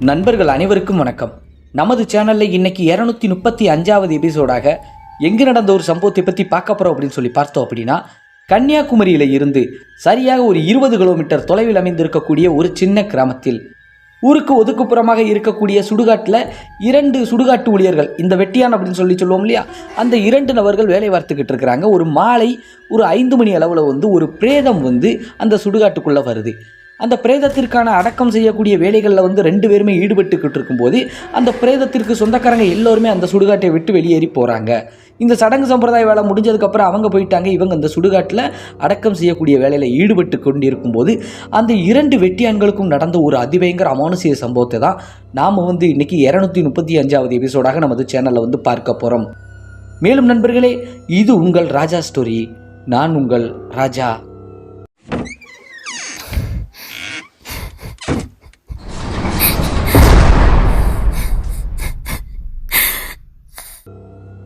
நண்பர்கள் அனைவருக்கும் வணக்கம். நமது சேனலில் இன்னைக்கு இரநூத்தி முப்பத்தி அஞ்சாவது எபிசோடாக எங்கு நடந்த ஒரு சம்பவத்தை பற்றி பார்க்க போகிறோம் அப்படின்னு சொல்லி பார்த்தோம் அப்படின்னா கன்னியாகுமரியில் இருந்து சரியாக ஒரு இருபது கிலோமீட்டர் தொலைவில் அமைந்திருக்கக்கூடிய ஒரு சின்ன கிராமத்தில். ஊருக்கு ஒதுக்குப்புறமாக இருக்கக்கூடிய சுடுகாட்டில் இரண்டு சுடுகாட்டு ஊழியர்கள் இந்த வெட்டியான் அப்படின்னு சொல்லி சொல்லுவோம் இல்லையா? அந்த இரண்டு நபர்கள் வேலை பார்த்துக்கிட்டு இருக்கிறாங்க. ஒரு மாலை ஒரு ஐந்து மணி அளவில் வந்து ஒரு பிரேதம் வந்து அந்த சுடுகாட்டுக்குள்ளே வருது. அந்த பிரேதத்திற்கான அடக்கம் செய்யக்கூடிய வேலைகளில் வந்து ரெண்டு பேருமே ஈடுபட்டுக்கிட்டு இருக்கும்போது அந்த பிரேதத்திற்கு சொந்தக்காரங்க எல்லோருமே அந்த சுடுகாட்டை விட்டு வெளியேறி போகிறாங்க இந்த சடங்கு சம்பிரதாய வேலை முடிஞ்சதுக்கப்புறம் அவங்க போயிட்டாங்க. இவங்க அந்த சுடுகாட்டில் அடக்கம் செய்யக்கூடிய வேலையில் ஈடுபட்டு கொண்டிருக்கும் போது அந்த இரண்டு வெட்டியான்களுக்கும் நடந்த ஒரு அதிபயங்கர அமானுசிய சம்பவத்தை தான் நாம் வந்து இன்னைக்கு இரநூத்தி முப்பத்தி அஞ்சாவது எபிசோடாக நமது சேனலில் வந்து பார்க்க போகிறோம் மேலும் நண்பர்களே இது உங்கள் ராஜா ஸ்டோரி நான் உங்கள் ராஜா.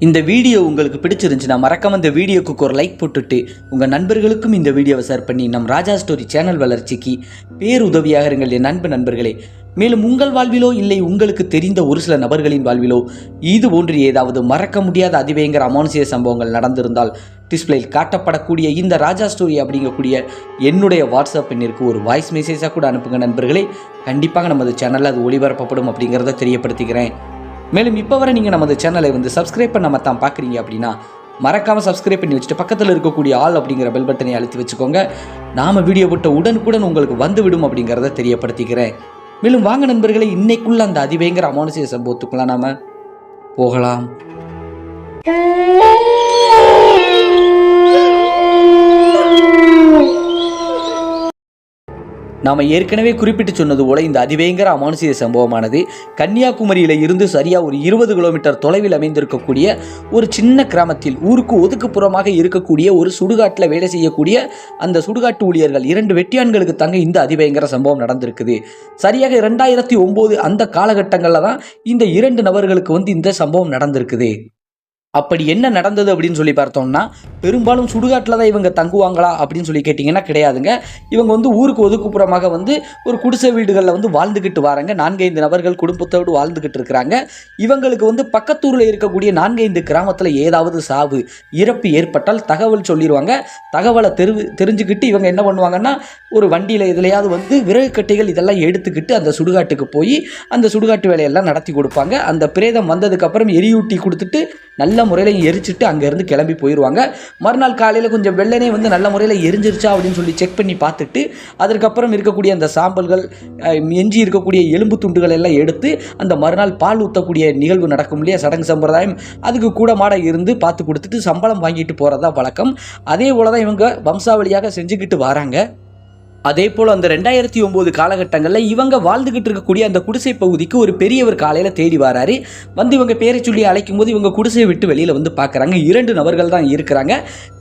இந்த வீடியோ உங்களுக்கு பிடிச்சிருந்துச்சுன்னா மறக்காம இந்த வீடியோக்கு ஒரு லைக் போட்டுட்டு உங்கள் நண்பர்களுக்கும் இந்த வீடியோவை ஷேர் பண்ணி நம் ராஜா ஸ்டோரி சேனல் வளர்ச்சிக்கு பேருதவியாக இருங்கள் என் நண்பு நண்பர்களே. மேலும் உங்கள் வாழ்விலோ இல்லை உங்களுக்கு தெரிந்த ஒரு சில நபர்களின் வாழ்விலோ இது போன்று ஏதாவது மறக்க முடியாத அதிபயங்கர அமானுசிய சம்பவங்கள் நடந்திருந்தால் டிஸ்பிளேயில் காட்டப்படக்கூடிய இந்த ராஜா ஸ்டோரி அப்படிங்கக்கூடிய என்னுடைய வாட்ஸ்அப் எண்ணிற்கு ஒரு வாய்ஸ் மெசேஜாக கூட அனுப்புங்க நண்பர்களே. கண்டிப்பாக நமது சேனலில் அது ஒளிபரப்பப்படும் அப்படிங்கிறத தெரியப்படுத்திக்கிறேன் மேலும் இப்போ வரை நீங்கள் நமது சேனலை வந்து சப்ஸ்கிரைப் பண்ணாம தான் பார்க்குறீங்க அப்படின்னா மறக்காமல் சப்ஸ்கிரைப் பண்ணி வச்சுட்டு பக்கத்தில் இருக்கக்கூடிய ஆள் அப்படிங்கிற பெல் பட்டனை அழுத்தி வச்சுக்கோங்க. நாம் வீடியோ போட்ட உடனுக்குடன் உங்களுக்கு வந்து விடும் அப்படிங்கிறத தெரியப்படுத்திக்கிறேன். மேலும் வாங்க நண்பர்களே இன்னைக்குள்ள அந்த அதிவேங்கிற அமானுஷிய சம்பவத்துக்குள்ள நாம போகலாம். நாம் ஏற்கனவே குறிப்பிட்டு சொன்னது போல இந்த அதிபயங்கர அமானுஷிய சம்பவமானது கன்னியாகுமரியில் இருந்து சரியாக ஒரு இருபது கிலோமீட்டர் தொலைவில் அமைந்திருக்கக்கூடிய ஒரு சின்ன கிராமத்தில் ஊருக்கு ஒதுக்குப்புறமாக இருக்கக்கூடிய ஒரு சுடுகாட்டில் வேலை செய்யக்கூடிய அந்த சுடுகாட்டு ஊழியர்கள் இரண்டு வெட்டியான்களுக்கு தங்க இந்த அதிபயங்கர சம்பவம் நடந்திருக்குது. சரியாக இரண்டாயிரத்தி ஒம்பது அந்த காலகட்டங்களில் தான் இந்த இரண்டு நபர்களுக்கு வந்து இந்த சம்பவம் நடந்திருக்குது. அப்படி என்ன நடந்தது அப்படின்னு சொல்லி பார்த்தோம்னா பெரும்பாலும் சுடுகாட்டில் தான் இவங்க தங்குவாங்களா அப்படின்னு சொல்லி கேட்டிங்கன்னா கிடையாதுங்க. இவங்க வந்து ஊருக்கு ஒதுக்குப்புறமாக வந்து ஒரு குடிசை வீடுகளில் வந்து வாழ்ந்துக்கிட்டு வராங்க. நான்கைந்து நபர்கள் குடும்பத்தோடு வாழ்ந்துக்கிட்டு இருக்கிறாங்க. இவங்களுக்கு வந்து பக்கத்தூரில் இருக்கக்கூடிய நான்கைந்து கிராமத்தில் ஏதாவது சாவு இறப்பு ஏற்பட்டால் தகவல் சொல்லிடுவாங்க தகவலை தெரு தெரிஞ்சுக்கிட்டு இவங்க என்ன பண்ணுவாங்கன்னா ஒரு வண்டியில் எதுலையாவது வந்து விறகு கட்டைகள் இதெல்லாம் எடுத்துக்கிட்டு அந்த சுடுகாட்டுக்கு போய் அந்த சுடுகாட்டு வேலையெல்லாம் நடத்தி கொடுப்பாங்க. அந்த பிரேதம் வந்ததுக்கப்புறம் எரியூட்டி கொடுத்துட்டு நல்ல முறையில் எரிச்சிட்டு அங்கேருந்து கிளம்பி போயிடுவாங்க மறுநாள் காலையில் கொஞ்சம் வெள்ளனே வந்து நல்ல முறையில் எரிஞ்சிருச்சா அப்படின்னு சொல்லி செக் பண்ணி பார்த்துட்டு அதற்கப்புறம் இருக்கக்கூடிய அந்த சாம்பல்கள் எஞ்சி இருக்கக்கூடிய எலும்பு துண்டுகள் எல்லாம் எடுத்து அந்த மறுநாள் பால் ஊற்றக்கூடிய நிகழ்வு நடக்கும் இல்லையா சடங்கு சம்பிரதாயம். அதுக்கு கூட மாட இருந்து பார்த்து கொடுத்துட்டு சம்பளம் வாங்கிட்டு போகிறதா வழக்கம். அதே போல தான் இவங்க வம்சாவளியாக செஞ்சுக்கிட்டு வராங்க. அதே போல் அந்த ரெண்டாயிரத்தி ஒம்பது காலகட்டங்களில் இவங்க வாழ்ந்துக்கிட்டு இருக்கக்கூடிய அந்த குடிசை பகுதிக்கு ஒரு பெரியவர் காலையில் தேடி வராரு. வந்து இவங்க பேரை சொல்லி அழைக்கும் போது இவங்க குடிசையை விட்டு வெளியில் வந்து பார்க்குறாங்க. இரண்டு நபர்கள் தான் இருக்கிறாங்க.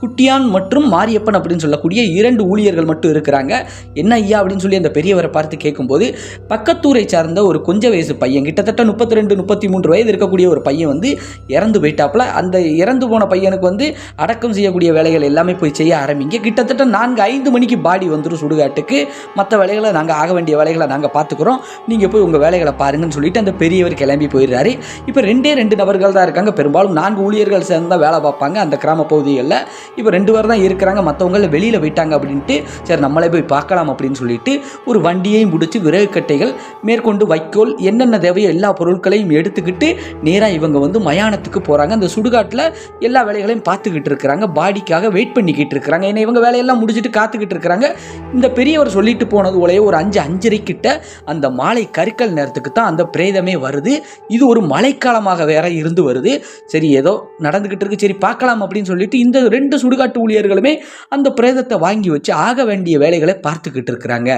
குட்டியான் மற்றும் மாரியப்பன் அப்படின்னு சொல்லக்கூடிய இரண்டு ஊழியர்கள் மட்டும் இருக்கிறாங்க. என்ன ஐயா? அப்படின்னு சொல்லி அந்த பெரியவரை பார்த்து கேட்கும்போது பக்கத்தூரை சார்ந்த ஒரு கொஞ்ச வயசு பையன் கிட்டத்தட்ட முப்பத்தி ரெண்டு முப்பத்தி மூன்று வயது இருக்கக்கூடிய ஒரு பையன் வந்து இறந்து போயிட்டாப்புல. அந்த இறந்து போன பையனுக்கு வந்து அடக்கம் செய்யக்கூடிய வேலைகள் எல்லாமே போய் செய்ய ஆரம்பிங்க. கிட்டத்தட்ட நான்கு ஐந்து மணிக்கு பாடி வந்துடும் சுடுகாட்டுக்கு மற்ற வேலைகளை நாங்கள் ஆக வேண்டிய வேலைகளை நாங்கள் பார்த்துக்குறோம். நீங்கள் போய் உங்கள் வேலைகளை பாருங்கன்னு சொல்லிட்டு அந்த பெரியவர் கிளம்பி போயிடுறாரு. இப்போ ரெண்டே ரெண்டு நபர்கள் தான் இருக்காங்க. பெரும்பாலும் நான்கு ஊழியர்கள் சேர்ந்து தான் வேலை பார்ப்பாங்க அந்த கிராம பகுதிகளில். இப்போ ரெண்டு பேர் தான் இருக்கிறாங்க. மற்றவங்க வெளியில் போயிட்டாங்க அப்படின்ட்டு சரி நம்மளே போய் பார்க்கலாம் அப்படின்னு சொல்லிட்டு ஒரு வண்டியையும் பிடிச்சி விறகு கட்டைகள் மேற்கொண்டு வைக்கோல் என்னென்ன தேவையோ எல்லா பொருட்களையும் எடுத்துக்கிட்டு நேராக இவங்க வந்து மயானத்துக்கு போகிறாங்க அந்த சுடுகாட்டில் எல்லா வேலைகளையும் பார்த்துக்கிட்டு இருக்கிறாங்க. பாடிக்காக வெயிட் பண்ணிக்கிட்டு இருக்கிறாங்க. ஏன்னா இவங்க வேலையெல்லாம் முடிச்சுட்டு காத்துக்கிட்டு இருக்கிறாங்க. இந்த பெரியவர் சொல்லிட்டு போனது போலயே ஒரு அஞ்சு அஞ்சரை கிட்ட அந்த மாலை கருக்கல் நேரத்துக்கு தான் அந்த பிரேதமே வருது. இது ஒரு மழைக்காலமாக வேற இருந்து வருது. சரி ஏதோ நடந்துக்கிட்டு இருக்கு. சரி பார்க்கலாம் அப்படின்னு சொல்லிட்டு இந்த ரெண்டு சுடுகாட்டு ஊழியர்களுமே அந்த பிரேதத்தை வாங்கி வச்சு ஆக வேண்டிய வேலைகளை பார்த்துக்கிட்டு இருக்கிறாங்க.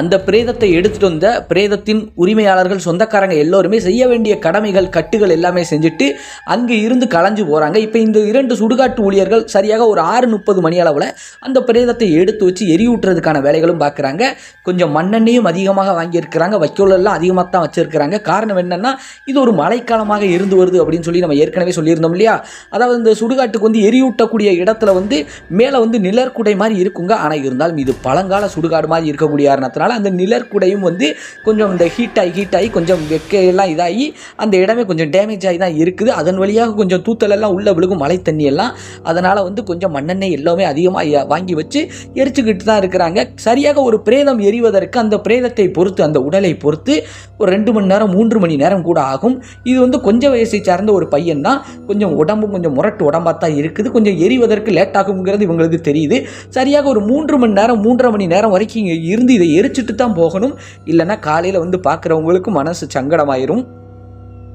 அந்த பிரேதத்தை எடுத்துட்டு வந்த பிரேதத்தின் உரிமையாளர்கள் சொந்தக்காரங்க எல்லோருமே செய்ய வேண்டிய கடமைகள் கட்டுகள் எல்லாமே செஞ்சுட்டு அங்கே இருந்து கலைஞ்சு போகிறாங்க இப்போ இந்த இரண்டு சுடுகாட்டு ஊழியர்கள் சரியாக ஒரு ஆறு முப்பது மணி அளவில் அந்த பிரேதத்தை எடுத்து வச்சு எரியூட்டுறதுக்கான வேலைகளும் பார்க்குறாங்க கொஞ்சம் மண்ணெண்ணையும் அதிகமாக வாங்கியிருக்கிறாங்க. வைக்கோலெல்லாம் அதிகமாக தான் வச்சிருக்கிறாங்க. காரணம் என்னென்னா இது ஒரு மழைக்காலமாக இருந்து வருது அப்படின்னு சொல்லி நம்ம ஏற்கனவே சொல்லியிருந்தோம் இல்லையா? அதாவது இந்த சுடுகாட்டுக்கு வந்து எரியூட்டக்கூடிய இடத்துல வந்து மேலே வந்து நிழற்குடை மாதிரி இருக்குங்க. ஆனால் இருந்தாலும் இது பழங்கால சுடுகாடு மாதிரி இருக்கக்கூடிய காரணத்தினால் இருக்கிறதுனால அந்த நிழற்குடையும் வந்து கொஞ்சம் இந்த ஹீட் ஆகி ஹீட் ஆகி கொஞ்சம் வெக்கையெல்லாம் இதாகி அந்த இடமே கொஞ்சம் டேமேஜ் ஆகி தான் இருக்குது. அதன் வழியாக கொஞ்சம் தூத்தலெல்லாம் உள்ளே விழுகும் மழை தண்ணி எல்லாம். அதனால் வந்து கொஞ்சம் மண்ணெண்ணெய் எல்லாமே அதிகமாக வாங்கி வச்சு எரிச்சுக்கிட்டு தான் இருக்கிறாங்க. சரியாக ஒரு பிரேதம் எரிவதற்கு அந்த பிரேதத்தை பொறுத்து அந்த உடலை பொறுத்து ஒரு ரெண்டு மணி நேரம் மூன்று மணி நேரம் கூட ஆகும். இது வந்து கொஞ்சம் வயசை சார்ந்த ஒரு பையன் தான். கொஞ்சம் உடம்பு கொஞ்சம் முரட்டு உடம்பாக தான் இருக்குது. கொஞ்சம் எரிவதற்கு லேட் ஆகுங்கிறது இவங்களுக்கு தெரியுது. சரியாக ஒரு மூன்று மணி நேரம் மூன்றரை மணி நேரம் வரைக்கும் இங்கே இருந்து இதை வச்சுட்டு தான் போகணும். இல்லைன்னா காலையில் வந்து பார்க்குறவங்களுக்கு மனசு சங்கடமாயிரும்.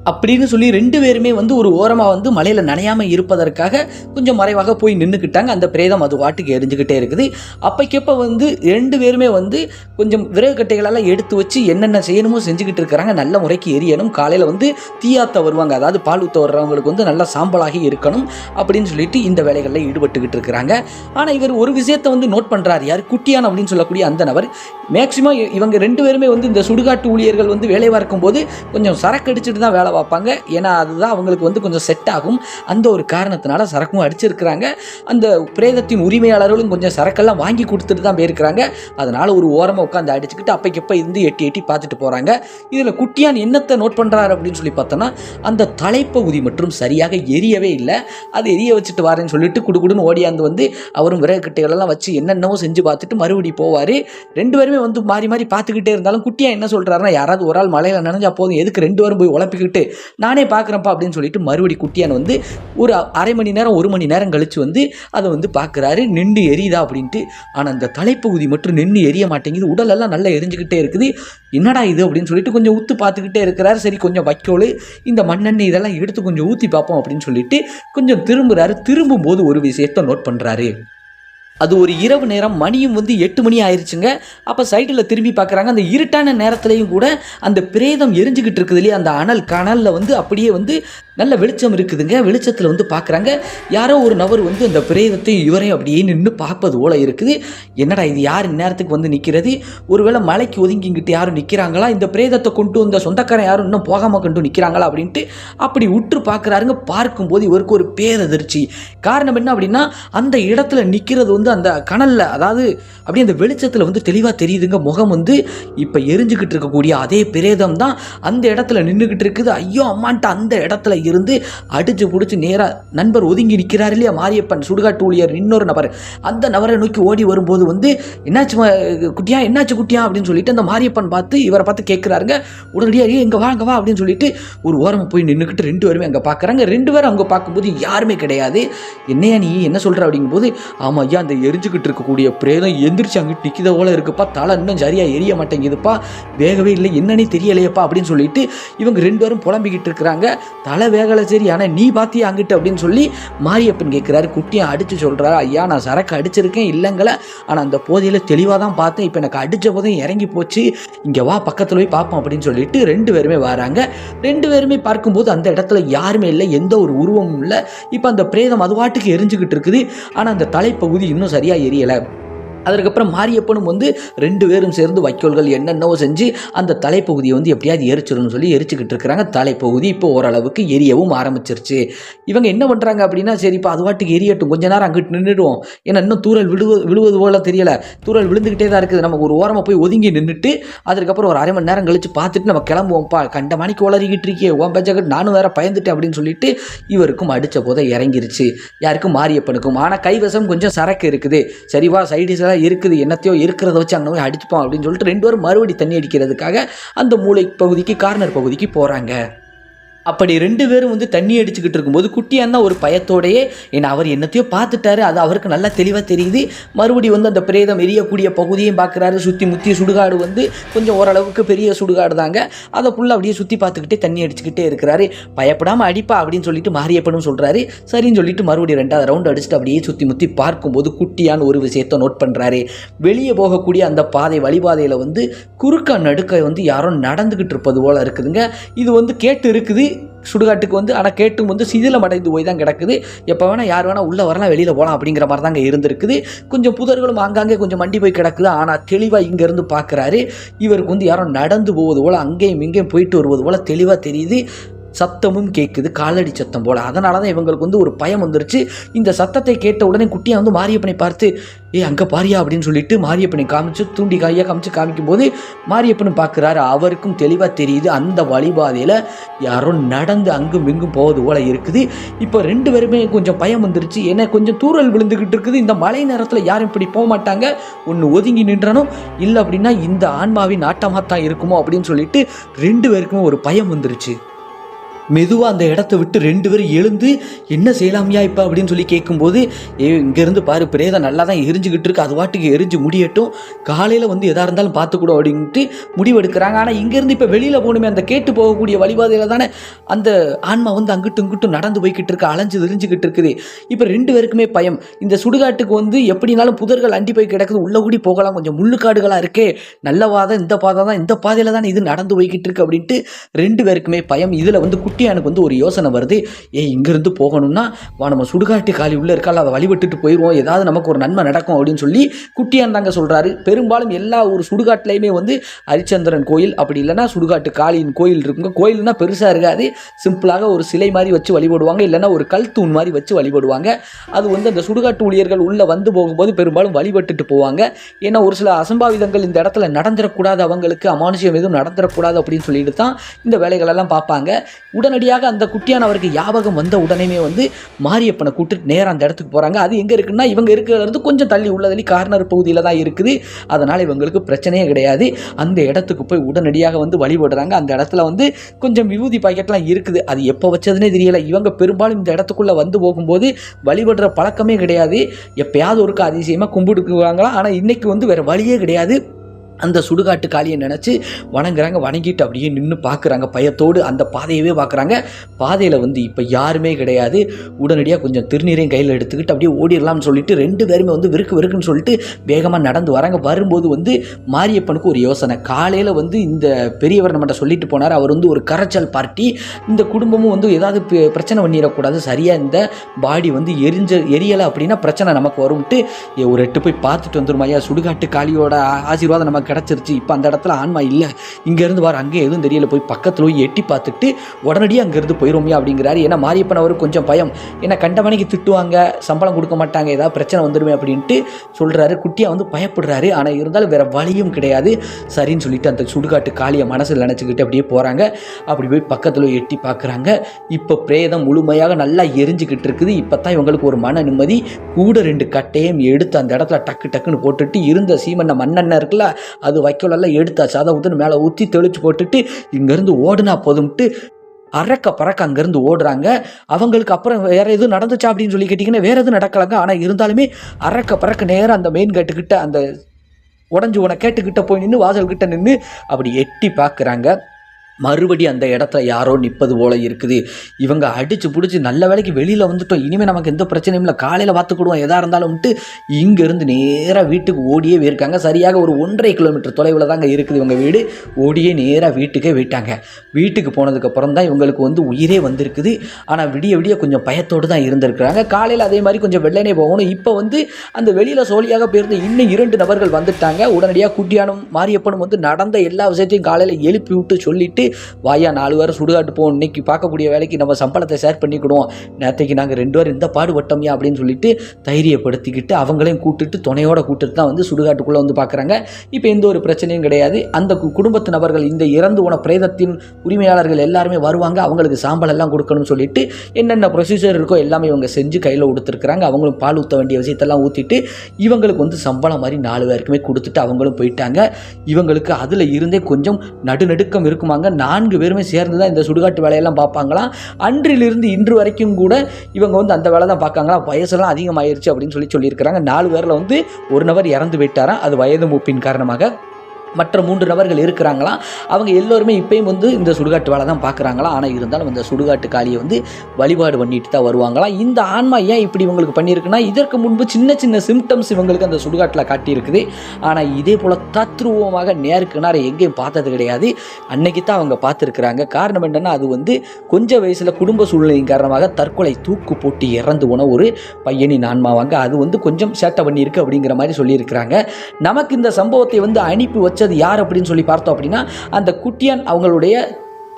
அப்படின்னு சொல்லி ரெண்டு பேருமே வந்து ஒரு ஓரமாக வந்து மலையில் நனையாமல் இருப்பதற்காக கொஞ்சம் மறைவாக போய் நின்றுக்கிட்டாங்க அந்த பிரேதம் அது வாட்டுக்கு எரிஞ்சுக்கிட்டே இருக்குது. அப்போக்கப்போ வந்து ரெண்டு பேருமே வந்து கொஞ்சம் விறகு கட்டைகளெல்லாம் எடுத்து வச்சு என்னென்ன செய்யணுமோ செஞ்சுக்கிட்டு இருக்கிறாங்க. நல்ல முறைக்கு எரியணும். காலையில் வந்து தீயாத்த வருவாங்க. அதாவது பால் ஊற்ற வர்றவங்களுக்கு வந்து நல்லா சாம்பலாகி இருக்கணும் அப்படின்னு சொல்லிட்டு இந்த வேலைகளில் ஈடுபட்டுக்கிட்டு இருக்கிறாங்க. ஆனால் இவர் ஒரு விஷயத்தை வந்து நோட் பண்ணுறாரு யார்? குட்டியான அப்படின்னு சொல்லக்கூடிய அந்த நபர். மேக்சிமம் இவங்க ரெண்டு பேருமே வந்து இந்த சுடுகாட்டு ஊழியர்கள் வந்து வேலை பார்க்கும்போது கொஞ்சம் சரக்கு அடிச்சுட்டு தான் வேலை பார்ப்பாங்க. ஏன்னா அதுதான் அவங்களுக்கு வந்து கொஞ்சம் செட் ஆகும். அந்த ஒரு காரணத்தினால சரக்கும் அடிச்சிருக்கிறாங்க. அந்த பிரேதத்தின் உரிமையாளர்களும் கொஞ்சம் சரக்கெல்லாம் வாங்கி கொடுத்துட்டு தான் போயிருக்கிறாங்க. அதனால் ஒரு ஓரமாக உட்காந்து அடிச்சுக்கிட்டு அப்பைக்கப்போ இருந்து எட்டி எட்டி பார்த்துட்டு போகிறாங்க இதில் குட்டியான் என்னத்தை நோட் பண்ணுறாரு அப்படின்னு சொல்லி பார்த்தோன்னா அந்த தலைப்பகுதி மற்றும் சரியாக எரியவே இல்லை. அது எரிய வச்சுட்டு வரேன்னு சொல்லிட்டு குடுகுடுன்னு ஓடியாந்து வந்து அவரும் விறகுக்கட்டைகளெல்லாம் வச்சு என்னென்னவோ செஞ்சு பார்த்துட்டு மறுபடி போவார். ரெண்டு பேருமே வந்து மாறி மாறி பார்த்துக்கிட்டே இருந்தாலும் குட்டியாக என்ன சொல்கிறாருன்னா யாராவது ஒரு ஆள் மலையில் நினைஞ்சா போதும். எதுக்கு ரெண்டு பேரும் போய் உழப்பிக்கிட்டு நானே பார்க்குறேன்ப்பா அப்படின்னு சொல்லிட்டு மறுபடி குட்டியான் வந்து ஒரு அரை மணி நேரம் ஒரு மணி நேரம் கழித்து வந்து அதை வந்து பார்க்குறாரு. நின்று எரியுதா? அப்படின்ட்டு. ஆனால் அந்த தலைப்பகுதி மட்டும் நின்று எரிய மாட்டேங்குது. உடலெல்லாம் நல்லா எரிஞ்சுக்கிட்டே இருக்குது. என்னடா இது? அப்படின்னு சொல்லிட்டு கொஞ்சம் ஊற்று பார்த்துக்கிட்டே இருக்கிறாரு. சரி கொஞ்சம் வைக்கோல். இந்த மண்ணெண்ணெய் இதெல்லாம் எடுத்து கொஞ்சம் ஊற்றி பார்ப்போம் அப்படின்னு சொல்லிட்டு கொஞ்சம் திரும்புகிறாரு திரும்பும்போது ஒரு விஷயத்தை நோட் பண்ணுறாரு அது ஒரு இரவு நேரம் மணியும் வந்து எட்டு மணி ஆயிடுச்சுங்க அப்போ சைட்டில் திரும்பி பார்க்குறாங்க அந்த இருட்டான நேரத்துலையும் கூட அந்த பிரேதம் எரிஞ்சுக்கிட்டு இருக்குது இல்லையா? அந்த அனல் கனலில் வந்து அப்படியே வந்து நல்ல வெளிச்சம் இருக்குதுங்க. வெளிச்சத்தில் வந்து பார்க்குறாங்க யாரோ ஒரு நபர் வந்து அந்த பிரேதத்தை இவரையும் அப்படியே நின்று பார்ப்பது போல இருக்குது. என்னடா இது? யார் இந்நேரத்துக்கு வந்து நிற்கிறது ஒருவேளை மலைக்கு ஒதுங்கிங்கிட்டு யாரும் நிற்கிறாங்களா இந்த பிரேதத்தை கொண்டு வந்த சொந்தக்காரன் யாரும் இன்னும் போகாமல் கொண்டு நிற்கிறாங்களா அப்படின்ட்டு அப்படி உற்று பார்க்குறாருங்க பார்க்கும்போது இவருக்கு ஒரு பேரதிர்ச்சி. காரணம் என்ன அப்படின்னா அந்த இடத்துல நிற்கிறது வந்து அந்த கனலில் அதாவது அப்படியே அந்த வெளிச்சத்தில் வந்து தெளிவாக தெரியுதுங்க. முகம் வந்து இப்போ எரிஞ்சுக்கிட்டு இருக்கக்கூடிய அதே பிரேதம் தான் அந்த இடத்துல நின்றுக்கிட்டு இருக்குது. ஐயோ அம்மான்ட்டு அந்த இடத்துல இருந்து அடிச்சு பிடிச்சி நேராக நண்பர் ஒதுங்கி நிற்கிறார் இல்லையா? மாரியப்பன் சுடுகாட்டு ஊழியர் இன்னொரு நபர். அந்த நபரை நோக்கி ஓடி வரும்போது வந்து என்னாச்சு குட்டியா? என்னாச்சு குட்டியா? அப்படின்னு சொல்லிட்டு அந்த மாரியப்பன் பார்த்து இவரை பார்த்து கேட்குறாருங்க உடனடியாக ஏய், இங்க வா வா அப்படின்னு சொல்லிட்டு ஒரு ஓரமாக போய் நின்றுக்கிட்டு ரெண்டு பேருமே அங்கே பார்க்குறாங்க ரெண்டு பேரும் அங்கே பார்க்கும்போது யாருமே கிடையாது. என்னையா நீ? என்ன சொல்கிற அப்படிங்கும்போது ஆமாம் ஐயா அந்த எரிஞ்சுக்கிட்டு இருக்கக்கூடிய பிரேதம் எந்திரிச்சு அங்கிட்டு நிற்கித போல இருக்குப்பா. தலை இன்னும் சரியாக எரிய மாட்டேங்குதுப்பா. வேகவே இல்லை. என்னன்னே தெரியலையப்பா அப்படின்னு சொல்லிட்டு இவங்க ரெண்டு பேரும் புலம்பிக்கிட்டு இருக்கிறாங்க. தலை வேகலை சரி ஆனால் நீ பாத்தியா அங்கிட்டு அப்படின்னு சொல்லி மாரியப்பன் கேட்குறாரு குட்டியை அடித்து சொல்கிறாரு ஐயா நான் சரக்கு அடிச்சிருக்கேன் இல்லைங்களே ஆனால் அந்த போதையில் தெளிவாக தான் பார்த்தேன். இப்போ எனக்கு அடித்த போதும் இறங்கி போச்சு. இங்கே வா பக்கத்தில் போய் பார்ப்போம் அப்படின்னு சொல்லிட்டு ரெண்டு பேருமே வராங்க. ரெண்டு பேருமே பார்க்கும்போது அந்த இடத்துல யாருமே இல்லை. எந்த ஒரு உருவமும் இல்லை. இப்போ அந்த பிரேதம் அது வாட்டுக்கு எரிஞ்சுக்கிட்டு இருக்குது. ஆனால் அந்த தலைப்பகுதி இன்னும் சரியாக எரியலை. அதற்கப்புறம் மாரியப்பனும் வந்து ரெண்டு பேரும் சேர்ந்து வைக்கோல்கள் என்னென்னவோ செஞ்சு அந்த தலைப்பகுதியை வந்து எப்படியாவது எரிச்சிடணும்னு சொல்லி எரிச்சுக்கிட்டு இருக்கிறாங்க. தலைப்பகுதி இப்போ ஓரளவுக்கு எரியவும் ஆரம்பிச்சிருச்சு. இவங்க என்ன பண்ணுறாங்க அப்படின்னா சரி இப்போ அது வாட்டுக்கு எரியட்டும். கொஞ்ச நேரம் அங்கிட்டு நின்றுடுவோம். ஏன்னா இன்னும் தூரல் விழுவது விழுவது போல தெரியல. தூரல் விழுந்துக்கிட்டே தான் இருக்குது. நம்ம ஒரு ஓரமாக போய் ஒதுங்கி நின்றுட்டு அதுக்கப்புறம் ஒரு அரை மணி நேரம் கழிச்சு பார்த்துட்டு நம்ம கிளம்புவோம்ப்பா. கண்ட மணிக்கு வளரிக்கிட்டு இருக்கே ஓன் பஜாக்கட் நானும் வேற பயந்துட்டேன் அப்படின்னு சொல்லிட்டு இவருக்கும் அடித்த போதை இறங்கிருச்சு. யாருக்கும்? மாரியப்பனுக்கும். ஆனால் கைவசம் கொஞ்சம் சரக்கு இருக்குது. சரிவா சைடிஸ் ஏதாவது இருக்குது என்னத்தையோ இருக்கிறத வச்சு அங்கே போய் அடிச்சுப்போம் அப்படின்னு சொல்லிட்டு ரெண்டு பேரும் மறுபடி தண்ணி அடிக்கிறதுக்காக அந்த மூளை பகுதிக்கு கார்னர் பகுதிக்கு போகிறாங்க அப்படி ரெண்டு பேரும் வந்து தண்ணி அடிச்சுக்கிட்டு இருக்கும்போது குட்டியான் தான் ஒரு பயத்தோடையே ஏன்னா அவர் என்னத்தையோ பார்த்துட்டாரு. அது அவருக்கு நல்லா தெளிவாக தெரியுது. மறுபடியும் வந்து அந்த பிரேதம் எரியக்கூடிய பகுதியும் பார்க்குறாரு. சுற்றி முற்றி சுடுகாடு வந்து கொஞ்சம் ஓரளவுக்கு பெரிய சுடுகாடு தாங்க அதை ஃபுல்லாக அப்படியே சுற்றி பார்த்துக்கிட்டே தண்ணி அடிச்சுக்கிட்டே இருக்கிறாரு. பயப்படாமல் அடிப்பா அப்படின்னு சொல்லிட்டு மாரியப்பனும் சொல்கிறாரு சரின்னு சொல்லிட்டு மறுபடியும் ரெண்டாவது ரவுண்ட் அடிச்சுட்டு அப்படியே சுற்றி முற்றி பார்க்கும்போது குட்டியான் ஒரு விஷயத்தை நோட் பண்ணுறாரு வெளியே போகக்கூடிய அந்த பாதை வழிபாதையில் வந்து குறுக்க நடுக்க வந்து யாரோ நடந்துக்கிட்டு இருப்பது போல் இருக்குதுங்க. இது வந்து கேட்டு இருக்குது. சுடுகாட்டுக்கு வந்து ஆனால் கேட்டும் வந்து சிதிலம் அடைந்து போய் தான் கிடக்குது. எப்போ வேணால் யார் வேணால் உள்ளே வரலாம் வெளியில் போகலாம் அப்படிங்கிற மாதிரி தாங்க இருந்திருக்குது. கொஞ்சம் புதர்களும் ஆங்காங்கே கொஞ்சம் மண்டி போய் கிடக்குது. ஆனால் தெளிவாக இங்கேருந்து பார்க்குறாரு இவருக்கு வந்து யாரோ நடந்து போவது போல் அங்கேயும் இங்கேயும் போயிட்டு வருவது போல் தெளிவாக தெரியுது. சத்தமும் கேட்குது காலடி சத்தம் போல். அதனால தான் இவங்களுக்கு வந்து ஒரு பயம் வந்துருச்சு. இந்த சத்தத்தை கேட்ட உடனே குட்டியை வந்து மாரியப்பனை பார்த்து ஏ அங்கே பாரியா? அப்படின்னு சொல்லிட்டு மாரியப்பனை காமிச்சு தூண்டி காயாக காமிச்சு காமிக்கும் போது மாரியப்பன் பார்க்குறாரு. அவருக்கும் தெளிவாக தெரியுது அந்த வழிபாதையில் யாரோ நடந்து அங்கும் இங்கும் போவது போல் இருக்குது. இப்போ ரெண்டு பேருமே கொஞ்சம் பயம் வந்துருச்சு. ஏன்னா கொஞ்சம் தூறல் விழுந்துக்கிட்டு இருக்குது. இந்த மழை நேரத்தில் யாரும் இப்படி போக மாட்டாங்க. ஒன்று ஒதுங்கி நின்றனும். இல்லை அப்படின்னா இந்த ஆன்மாவின் ஆட்டமாக தான் இருக்குமோ அப்படின்னு சொல்லிட்டு ரெண்டு பேருக்குமே ஒரு பயம் வந்துருச்சு. மெதுவாக அந்த இடத்த விட்டு ரெண்டு பேரும் எழுந்து என்ன செய்யலாமியா இப்போ? அப்படின்னு சொல்லி கேட்கும்போது ஏ இங்கேருந்து பாரு பிரேதம் நல்லா தான் எரிஞ்சுக்கிட்டு இருக்கு. அது வாட்டுக்கு எரிஞ்சு முடியட்டும். காலையில் வந்து எதாக இருந்தாலும் பார்த்துக்கூடும் அப்படின்ட்டு முடிவெடுக்கிறாங்க. ஆனால் இங்கேருந்து இப்போ வெளியில் போகணுமே அந்த கேட்டு போகக்கூடிய வழிபாதையில் தானே அந்த ஆன்மா வந்து அங்கிட்டும் இங்கிட்டும் நடந்து போய்கிட்டு இருக்கு அலைஞ்சு தெரிஞ்சுக்கிட்டு இருக்குது. இப்போ ரெண்டு பேருக்குமே பயம். இந்த சுடுகாட்டுக்கு வந்து எப்படினாலும் புதர்கள் அண்டி போய் கிடக்குது உள்ளே கூடி போகலாம். கொஞ்சம் முள்ளுக்காடுகளாக இருக்கே. நல்ல பாதை இந்த பாதை தான் இந்த பாதையில் தான் இது நடந்து போய்கிட்டு இருக்கு அப்படின்ட்டு ரெண்டு பேருக்குமே பயம். இதில் வந்து சட்டியானுக்கு வந்து ஒரு யோசனை வருது. ஏ இங்கேருந்து போகணும்னா வா நம்ம சுடுகாட்டு காலி உள்ளே இருக்கால அதை வழிபட்டுட்டு போயிடுவோம் ஏதாவது நமக்கு ஒரு நன்மை நடக்கும் அப்படின்னு சொல்லி குட்டியான் தாங்க சொல்கிறாரு பெரும்பாலும் எல்லா ஒரு சுடுகாட்டிலையுமே வந்து ஹரிச்சந்திரன் கோயில் அப்படி இல்லைனா சுடுகாட்டு காளியின் கோயில் இருக்குங்க. கோயில்னா பெருசாக இருக்காது. சிம்பிளாக ஒரு சிலை மாதிரி வச்சு வழிபடுவாங்க. இல்லைன்னா ஒரு கல் தூண் மாதிரி வச்சு வழிபடுவாங்க. அது வந்து அந்த சுடுகாட்டு ஊழியர்கள் உள்ளே வந்து போகும்போது பெரும்பாலும் வழிபட்டுட்டு போவாங்க. ஏன்னா ஒரு சில அசம்பாவிதங்கள் இந்த இடத்துல நடந்துடக்கூடாது அவங்களுக்கு அமானுஷியம் எதுவும் நடந்துடக்கூடாது அப்படின்னு சொல்லிட்டு தான் இந்த வேலைகளெல்லாம் பார்ப்பாங்க. உடனடியாக அந்த குட்டியான அவருக்கு ஞாபகம் வந்த உடனேமே வந்து மாரியப்பனை கூப்பிட்டு நேராக அந்த இடத்துக்கு போகிறாங்க அது எங்கே இருக்குன்னா இவங்க இருக்கிறது கொஞ்சம் தள்ளி உள்ளதள்ளி கார்னர் பகுதியில் தான் இருக்குது. அதனால் இவங்களுக்கு பிரச்சனையே கிடையாது. அந்த இடத்துக்கு போய் உடனடியாக வந்து வழிபடுறாங்க. அந்த இடத்துல வந்து கொஞ்சம் விபூதி பாக்கெட்லாம் இருக்குது. அது எப்போ வச்சதுனே தெரியல. இவங்க பெரும்பாலும் இந்த இடத்துக்குள்ளே வந்து போகும்போது வழிபடுற பழக்கமே கிடையாது. எப்பயாவது ஒருக்க அதிசயமாக கும்பிடுக்குவாங்களாம் ஆனால் இன்றைக்கி வந்து வேறு வழியே கிடையாது. அந்த சுடுகாட்டு காளியை நினச்சி வணங்குறாங்க வணங்கிட்டு அப்படியே நின்று பார்க்குறாங்க. பயத்தோடு அந்த பாதையவே பார்க்குறாங்க. பாதையில் வந்து இப்போ யாருமே கிடையாது. உடனடியாக கொஞ்சம் திருநீரையும் கையில் எடுத்துக்கிட்டு அப்படியே ஓடிடலாம்னு சொல்லிட்டு ரெண்டு பேருமே வந்து விருக்கு விருக்குன்னு சொல்லிட்டு வேகமாக நடந்து வராங்க. வரும்போது வந்து மாரியப்பனுக்கு ஒரு யோசனை. காலையில் வந்து இந்த பெரியவர் நம்மகிட்ட சொல்லிட்டு போனார். அவர் வந்து ஒரு கரைச்சல் பார்ட்டி. இந்த குடும்பமும் வந்து ஏதாவது பிரச்சனை பண்ணிடக்கூடாது. சரியாக இந்த பாடி வந்து எரிஞ்ச எரியலை அப்படின்னா பிரச்சனை நமக்கு வரும்ட்டு ஒரு எட்டு போய் பார்த்துட்டு வந்துருமா ஐயா சுடுகாட்டு காளியோட ஆசீர்வாதம் நமக்கு கிடச்சிருச்சு. இப்போ அந்த இடத்துல ஆன்மா இல்லை. இங்கேருந்து வர அங்கே எதுவும் தெரியல. போய் பக்கத்தில் போய் எட்டி பார்த்துட்டு உடனடியாக அங்கேருந்து போயிடும்யா அப்படிங்கிறாரு. ஏன்னா மாரியப்பன் அவருக்கு கொஞ்சம் பயம். ஏன்னா கண்டமணிக்கு திட்டுவாங்க சம்பளம் கொடுக்க மாட்டாங்க ஏதாவது பிரச்சனை வந்துடுமே அப்படின்ட்டு சொல்கிறாரு குட்டியாக வந்து பயப்படுறாரு. ஆனால் இருந்தாலும் வேற வழியும் கிடையாது. சரின்னு சொல்லிட்டு அந்த சுடுகாட்டு காளியை மனசில் நினச்சிக்கிட்டு அப்படியே போகிறாங்க அப்படி போய் பக்கத்தில் எட்டி பார்க்குறாங்க. இப்போ பிரேதம் முழுமையாக நல்லா எரிஞ்சுக்கிட்டு இருக்குது. இப்போ தான் இவங்களுக்கு ஒரு மன நிம்மதி. கூட ரெண்டு கட்டையும் எடுத்து அந்த இடத்துல டக்கு டக்குன்னு போட்டுட்டு இருந்த சீமெண்ணெய் மண்ணெண்ணெய் இருக்குல்ல அது வைக்கோலெல்லாம் எடுத்தாச்சு. அதை வந்து மேலே ஊற்றி தெளிச்சு போட்டுட்டு இங்கேருந்து ஓடுனா போதும்ட்டு அறக்க பறக்க அங்கேருந்து ஓடுறாங்க. அவங்களுக்கு அப்புறம் வேற எதுவும் நடந்துச்சா அப்படின்னு சொல்லி கேட்டிங்கன்னா வேற எதுவும் நடக்கலங்க. ஆனால் இருந்தாலுமே அறக்க பறக்க நேராக அந்த மெயின் கேட்டுக்கிட்ட அந்த உடஞ்சி உன கேட்டுக்கிட்ட போய் நின்று வாசல்கிட்ட நின்று அப்படி எட்டி பார்க்குறாங்க. மறுபடி அந்த இடத்துல யாரோ நிற்பது போல் இருக்குது. இவங்க அடித்து பிடிச்சி நல்ல வேலைக்கு வெளியில் வந்துட்டோம். இனிமேல் நமக்கு எந்த பிரச்சனையும் இல்லை. காலையில் பார்த்துக்கிடுவோம். எதாக இருந்தாலும்ட்டு இங்கேருந்து நேராக வீட்டுக்கு ஓடியே போயிருக்காங்க. சரியாக ஒரு ஒன்றரை கிலோமீட்டர் தொலைவில் தாங்க இருக்குது இவங்க வீடு. ஓடியே நேராக வீட்டுக்கே போயிட்டாங்க. வீட்டுக்கு போனதுக்கப்புறம் தான் இவங்களுக்கு வந்து உயிரே வந்திருக்குது. ஆனால் விடிய விடிய கொஞ்சம் பயத்தோடு தான் இருந்திருக்கிறாங்க. காலையில் அதே மாதிரி கொஞ்சம் வெள்ளனே போகணும். இப்போ வந்து அந்த வெளியில் சோழியாக போயிருந்த இன்னும் இரண்டு நபர்கள் வந்துட்டாங்க. உடனடியாக குட்டியானும் மாரியப்பனும் வந்து நடந்த எல்லா விஷயத்தையும் காலையில் எழுப்பி விட்டு சொல்லிட்டு வாயா நாலு வாரம் சுடுகாட்டு போகும் இன்னைக்கு பார்க்கக்கூடிய வேலைக்கு நம்ம சம்பளத்தை ஷேர் பண்ணிக்கிடுவோம். நேற்றுக்கு நாங்கள் ரெண்டு பேரும் இந்த பாடுபட்டோம்யா அப்படின்னு சொல்லிட்டு தைரியப்படுத்திக்கிட்டு அவங்களையும் கூட்டுட்டு துணையோட கூட்டிட்டு தான் வந்து சுடுகாட்டுக்குள்ளே வந்து பார்க்குறாங்க. இப்போ எந்த ஒரு பிரச்சனையும் கிடையாது. அந்த கு- குடும்பத்து நபர்கள் இந்த இறந்து போன பிரேதத்தின் உரிமையாளர்கள் எல்லாருமே வருவாங்க. அவங்களுக்கு சாம்பல் எல்லாம் கொடுக்கணும்னு சொல்லிட்டு என்னென்ன ப்ரொசீஜர் இருக்கோ எல்லாமே இவங்க செஞ்சு கையில் கொடுத்துருக்குறாங்க. அவங்களும் பால் ஊற்ற வேண்டிய விஷயத்தெல்லாம் ஊற்றிட்டு இவங்களுக்கு வந்து சம்பளம் மாதிரி நாலு பேருக்குமே கொடுத்துட்டு அவங்களும் போயிட்டாங்க. இவங்களுக்கு அதில் இருந்தே கொஞ்சம் நடுநடுக்கம் இருக்குமாங்க. நான்கு பேருமே சேர்ந்து தான் இந்த சுடுகாட்டு வேலையெல்லாம் பார்ப்பாங்களாம். அன்றிலிருந்து இன்று வரைக்கும் கூட இவங்க வந்து அந்த வேலை தான் பார்க்காங்களா? வயசெல்லாம் அதிகமாயிருச்சு அப்படின்னு சொல்லி சொல்லியிருக்கிறாங்க. நாலு பேரில் வந்து ஒரு நபர் இறந்து போயிட்டாராம். அது வயது மூப்பின் காரணமாக மற்ற மூன்று நபர்கள் இருக்கிறாங்களாம் அவங்க எல்லோருமே இப்பயும் வந்து இந்த சுடுகாட்டு வேலை தான் பார்க்குறாங்களா? ஆனால் இருந்தாலும் இந்த சுடுகாட்டு காலியை வந்து வழிபாடு பண்ணிட்டு தான் வருவாங்களாம் இந்த ஆன்மா ஏன் இப்படி இவங்களுக்கு பண்ணியிருக்குன்னா இதற்கு முன்பு சின்ன சின்ன சிம்டம்ஸ் இவங்களுக்கு அந்த சுடுகாட்டில் காட்டியிருக்குது. ஆனால் இதே போல் தத்ரூபமாக நேருக்கு நேரம் எங்கேயும் பார்த்தது கிடையாது. அன்னைக்கு தான் அவங்க பார்த்துருக்குறாங்க. காரணம் என்னென்னா அது வந்து கொஞ்சம் வயசில் குடும்ப சூழ்நிலையின் காரணமாக தற்கொலை தூக்கு போட்டு இறந்து போன ஒரு பையனின் ஆன்மாவாங்க. அது வந்து கொஞ்சம் சேட்டை பண்ணியிருக்கு அப்படிங்கிற மாதிரி சொல்லியிருக்கிறாங்க. நமக்கு இந்த சம்பவத்தை வந்து அனுப்பி வச்சது யார் அப்படின்னு சொல்லி பார்த்தோம் அப்படின்னா அந்த குட்டியான் அவங்களுடைய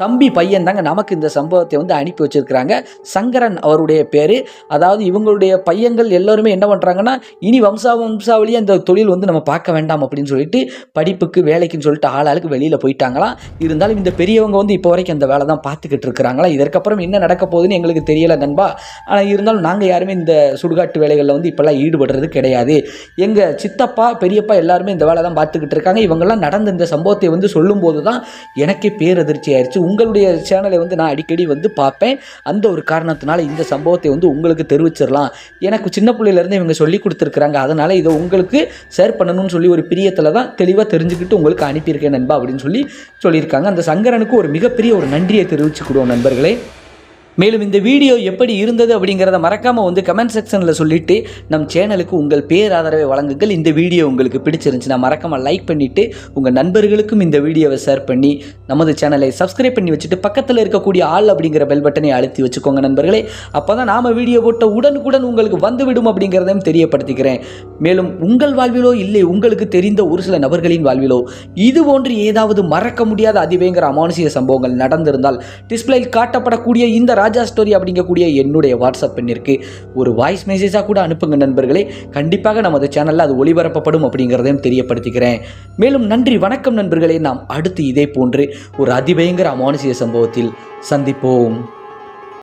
தம்பி பையன் தாங்க நமக்கு இந்த சம்பவத்தை வந்து அனுப்பி வச்சிருக்கிறாங்க. சங்கரன் அவருடைய பேர். அதாவது இவங்களுடைய பையன்கள் எல்லோருமே என்ன பண்ணுறாங்கன்னா இனி வம்சா வம்சாவளியே அந்த தொழில் வந்து நம்ம பார்க்க வேண்டாம் அப்படின்னு சொல்லிட்டு படிப்புக்கு வேலைக்குன்னு சொல்லிட்டு ஆளாளுக்கு வெளியில் போயிட்டாங்களாம். இருந்தாலும் இந்த பெரியவங்க வந்து இப்போ வரைக்கும் அந்த வேலை தான் பார்த்துக்கிட்டு இருக்கிறாங்களா? இதற்கப்புறம் என்ன நடக்க போகுதுன்னு எங்களுக்கு தெரியலை நண்பா. ஆனால் இருந்தாலும் நாங்கள் யாருமே இந்த சுடுகாட்டு வேலைகளில் வந்து இப்போல்லாம் ஈடுபடுறது கிடையாது. எங்கள் சித்தப்பா பெரியப்பா எல்லாருமே இந்த வேலை தான் பார்த்துக்கிட்டு இருக்காங்க. இவங்கெல்லாம் நடந்த இந்த சம்பவத்தை வந்து சொல்லும்போது தான் எனக்கே பேரதிர்ச்சி ஆயிடுச்சு உங்களுடைய சேனலை வந்து நான் அடிக்கடி வந்து பார்ப்பேன். அந்த ஒரு காரணத்தினால இந்த சம்பவத்தை வந்து உங்களுக்கு தெரிவிச்சிடலாம். எனக்கு சின்ன பிள்ளையிலேருந்து இவங்க சொல்லி கொடுத்துருக்குறாங்க. அதனால் இதை உங்களுக்கு ஷேர் பண்ணணும்னு சொல்லி ஒரு பிரியத்தில் தான் தெளிவாக தெரிஞ்சுக்கிட்டு உங்களுக்கு அனுப்பியிருக்கேன் நண்பா அப்படின்னு சொல்லி சொல்லியிருக்காங்க. அந்த சங்கரனுக்கு ஒரு மிகப்பெரிய ஒரு நன்றியை தெரிவிச்சுக்கிடுவோம் நண்பர்களே. மேலும் இந்த வீடியோ எப்படி இருந்தது அப்படிங்கிறத மறக்காமல் வந்து கமெண்ட் செக்ஷனில் சொல்லிவிட்டு நம் சேனலுக்கு உங்கள் பேர் ஆதரவை வழங்குங்கள். இந்த வீடியோ உங்களுக்கு பிடிச்சிருந்துச்சுன்னா மறக்காமல் லைக் பண்ணிவிட்டு உங்கள் நண்பர்களுக்கும் இந்த வீடியோவை ஷேர் பண்ணி நமது சேனலை சப்ஸ்கிரைப் பண்ணி வச்சுட்டு பக்கத்தில் இருக்கக்கூடிய ஆள் அப்படிங்கிற பெல் பட்டனை அழுத்தி வச்சுக்கோங்க நண்பர்களே. அப்போ தான் நாம் வீடியோ போட்ட உடனுக்குடன் உங்களுக்கு வந்துவிடும் அப்படிங்கிறதையும் தெரியப்படுத்திக்கிறேன். மேலும் உங்கள் வாழ்விலோ இல்லை உங்களுக்கு தெரிந்த ஒரு சில நபர்களின் வாழ்விலோ இது போன்று ஏதாவது மறக்க முடியாத அதிவேங்கிற அமானுஷிய சம்பவங்கள் நடந்திருந்தால் டிஸ்பிளேயில் காட்டப்படக்கூடிய இந்த ராஜா ஸ்டோரி அப்படிங்கக்கூடிய என்னுடைய வாட்ஸ்அப் எண்ணிற்கு ஒரு வாய்ஸ் மெசேஜாக கூட அனுப்புங்க நண்பர்களே. கண்டிப்பாக நமது சேனலில் அது ஒளிபரப்பப்படும் அப்படிங்கிறதையும் தெரியப்படுத்திக்கிறேன். மேலும் நன்றி வணக்கம் நண்பர்களே. நாம் அடுத்து இதே போன்று ஒரு அதிபயங்கர அமானுஷிய சம்பவத்தில் சந்திப்போம்.